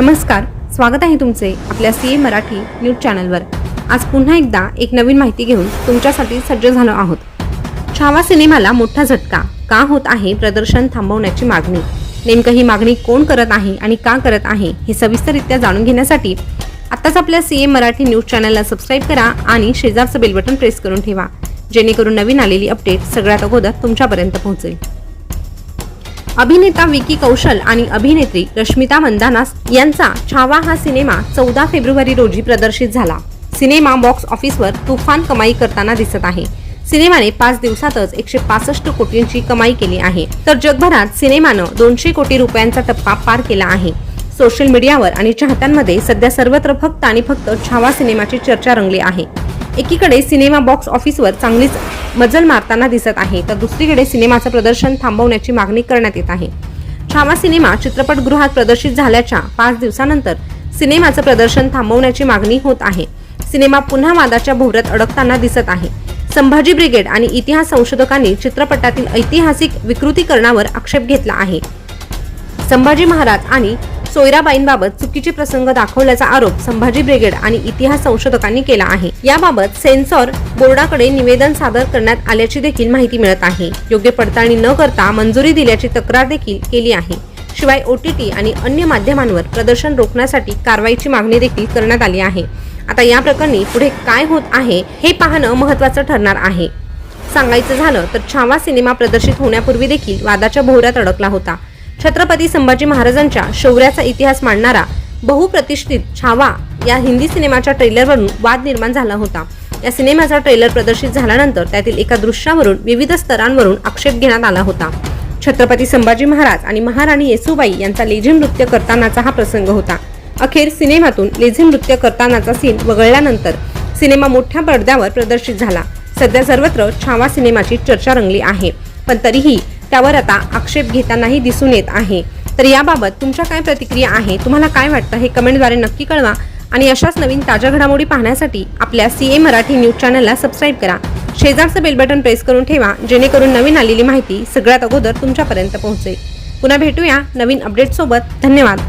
नमस्कार स्वागत आहे तुमचे आपल्या सी ए मराठी न्यूज चॅनलवर. आज पुन्हा एकदा एक नवीन माहिती घेऊन तुमच्यासाठी सज्ज झालो आहोत. छावा सिनेमाला मोठा झटका का होत आहे प्रदर्शन थांबवण्याची मागणी? नेमकं ही मागणी कोण करत आहे आणि का करत आहे हे सविस्तररित्या जाणून घेण्यासाठी आत्ताच आपल्या सी ए मराठी न्यूज चॅनलला सबस्क्राईब करा आणि शेजारचं बेल बटन प्रेस करून ठेवा जेणेकरून नवीन आलेली अपडेट सगळ्यात अगोदर तुमच्यापर्यंत पोहोचेल. अभिनेता विकी कौशल आणि अभिनेत्री रश्मिता मंदाना यांचा छावा हा सिनेमा चौदा फेब्रुवारी रोजी प्रदर्शित झाला. सिनेमा बॉक्स ऑफिसवर तुफान कमाई करताना दिसत आहे. सिनेमाने पाच दिवसातच एकशे पासष्ट कोटींची कमाई केली आहे. तर जगभरात सिनेमानं दोनशे कोटी रुपयांचा टप्पा पार केला आहे. सोशल मीडियावर आणि चाहत्यांमध्ये सध्या सर्वत्र फक्त आणि फक्त छावा सिनेमाची चर्चा रंगली आहे. एकीकडे सिनेमा बॉक्स ऑफिसवर चांगलीच मजल मारताना दिसत आहे तर दुसरीकडे सिनेमाचं प्रदर्शन थांबवण्याची मागणी करण्यात येत आहे. छावा सिनेमा चित्रपटगृहात प्रदर्शित झाल्याच्या पाच दिवसानंतर सिनेमाचं प्रदर्शन थांबवण्याची मागणी होत आहे. सिनेमा पुन्हा वादाच्या भोवऱ्यात अडकताना दिसत आहे. संभाजी ब्रिगेड आणि इतिहास संशोधकांनी चित्रपटातील ऐतिहासिक विकृतीकरणावर आक्षेप घेतला आहे. संभाजी महाराज आणि सोयराबाईंबाबत चुकीचे प्रसंग दाखवल्याचा आरोप संभाजी ब्रिगेड आणि इतिहास संशोधकांनी केला आहे. याबाबत सेन्सॉर बोर्डाकडे निवेदन सादर करण्यात आल्याची देखील माहिती मिळत आहे. योग्य पडताळणी न करता मंजुरी दिल्याची तक्रार देखील केली आहे. शिवाय ओटीटी आणि अन्य माध्यमांवर प्रदर्शन रोखण्यासाठी कारवाईची मागणी देखील करण्यात आली आहे. आता या प्रकरणी पुढे काय होत आहे हे पाहणं महत्त्वाचं ठरणार आहे. सांगायचं झालं तर छावा सिनेमा प्रदर्शित होण्यापूर्वी देखील वादाच्या भोवऱ्यात अडकला होता. छत्रपती संभाजी महाराजांच्या शौर्याचा इतिहास मांडणारा बहुप्रतिष्ठित छावा या हिंदी सिनेमाच्या ट्रेलरवरून वाद निर्माण झाला होता. या सिनेमाचा ट्रेलर प्रदर्शित झाल्यानंतर त्यातील एका दृश्यावरून विविध स्तरांवरून आक्षेप घेण्यात आला होता. छत्रपती संभाजी महाराज आणि महाराणी येसुबाई यांचा लेझिम नृत्य करतानाचा हा प्रसंग होता. अखेर सिनेमातून लेझिम नृत्य करतानाचा सीन वगळल्यानंतर सिनेमा मोठ्या पडद्यावर प्रदर्शित झाला. सध्या सर्वत्र छावा सिनेमाची चर्चा रंगली आहे. पण तरीही त्यावर आता आक्षेप घेतानाही दिसून येत आहे. तर याबाबत तुमच्या काय प्रतिक्रिया आहे? तुम्हाला काय वाटतं? हे कमेंटद्वारे नक्की कळवा. आणि अशाच नवीन ताज्या घडामोडी पाहण्यासाठी आपल्या सी ए मराठी न्यूज चॅनलला सबस्क्राईब करा. शेजारचं बेल बटन प्रेस करून ठेवा जेणेकरून नवीन आलेली माहिती सगळ्यात अगोदर तुमच्यापर्यंत पोहोचेल. पुन्हा भेटूया नवीन अपडेटसोबत धन्यवाद.